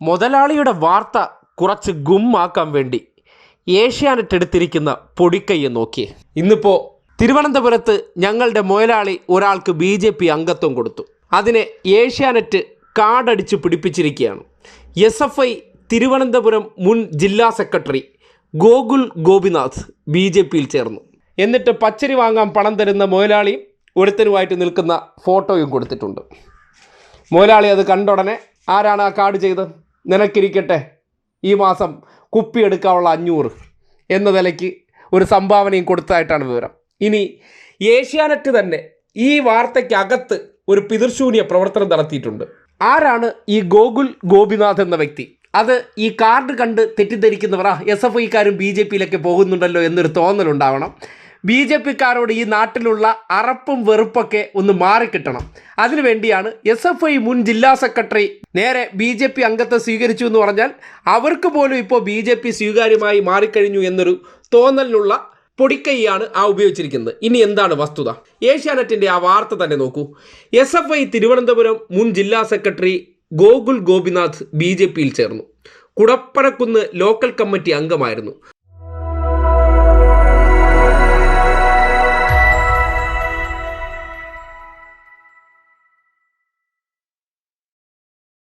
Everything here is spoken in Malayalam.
മുതലാളിയുടെ വാർത്ത കുറച്ച് ഗുമ്മാക്കാൻ വേണ്ടി ഏഷ്യാനെറ്റ് എടുത്തിരിക്കുന്ന പൊടിക്കൈയെ നോക്കി. ഇന്നിപ്പോൾ തിരുവനന്തപുരത്ത് ഞങ്ങളുടെ മുതലാളി ഒരാൾക്ക് ബി ജെ പി അംഗത്വം കൊടുത്തു. അതിനെ ഏഷ്യാനെറ്റ് കാർഡടിച്ച് പിടിപ്പിച്ചിരിക്കുകയാണ്. എസ് എഫ് ഐ തിരുവനന്തപുരം മുൻ ജില്ലാ secretary Gokul Gopinath B J പിയിൽ ചേർന്നു. എന്നിട്ട് പച്ചരി വാങ്ങാൻ പണം തരുന്ന മുതലാളിയും ഒരുത്തനുമായിട്ട് നിൽക്കുന്ന ഫോട്ടോയും കൊടുത്തിട്ടുണ്ട്. മുതലാളി അത് കണ്ട ഉടനെ ആരാണ് ആ കാർഡ് ചെയ്തത്? നിനക്കിരിക്കട്ടെ. ഈ മാസം കുപ്പി എടുക്കാനുള്ള അഞ്ഞൂറ് എന്ന നിലയ്ക്ക് ഒരു സംഭാവനയും കൊടുത്തതായിട്ടാണ് വിവരം. ഇനി ഏഷ്യാനെറ്റ് തന്നെ ഈ വാർത്തയ്ക്കകത്ത് ഒരു പിതൃശൂന്യ പ്രവർത്തനം നടത്തിയിട്ടുണ്ട്. ആരാണ് ഈ ഗോകുൽ ഗോപിനാഥ് എന്ന വ്യക്തി? അത് ഈ കാർഡ് കണ്ട് തെറ്റിദ്ധരിക്കുന്നവർ ആ എസ് എഫ് ഐക്കാരും ബി ജെ പിയിലൊക്കെ പോകുന്നുണ്ടല്ലോ എന്നൊരു തോന്നലുണ്ടാവണം. ബി ജെ പിക്കാരോട് ഈ നാട്ടിലുള്ള അറപ്പും വെറുപ്പൊക്കെ ഒന്ന് മാറിക്കിട്ടണം. അതിനുവേണ്ടിയാണ് എസ് എഫ് ഐ മുൻ ജില്ലാ സെക്രട്ടറി നേരെ ബി ജെ പി അംഗത്തെ സ്വീകരിച്ചു എന്ന് പറഞ്ഞാൽ അവർക്ക് പോലും ഇപ്പോൾ ബി ജെ പി സ്വീകാര്യമായി മാറിക്കഴിഞ്ഞു എന്നൊരു തോന്നലിനുള്ള പൊടിക്കൈയാണ് ആ ഉപയോഗിച്ചിരിക്കുന്നത്. ഇനി എന്താണ് വസ്തുത? ഏഷ്യാനെറ്റിന്റെ ആ വാർത്ത തന്നെ നോക്കൂ. എസ് എഫ് ഐ തിരുവനന്തപുരം മുൻ ജില്ലാ secretary Gokul Gopinath B J പിയിൽ ചേർന്നു. കുടപ്പനക്കുന്ന് ലോക്കൽ കമ്മിറ്റി അംഗമായിരുന്നു.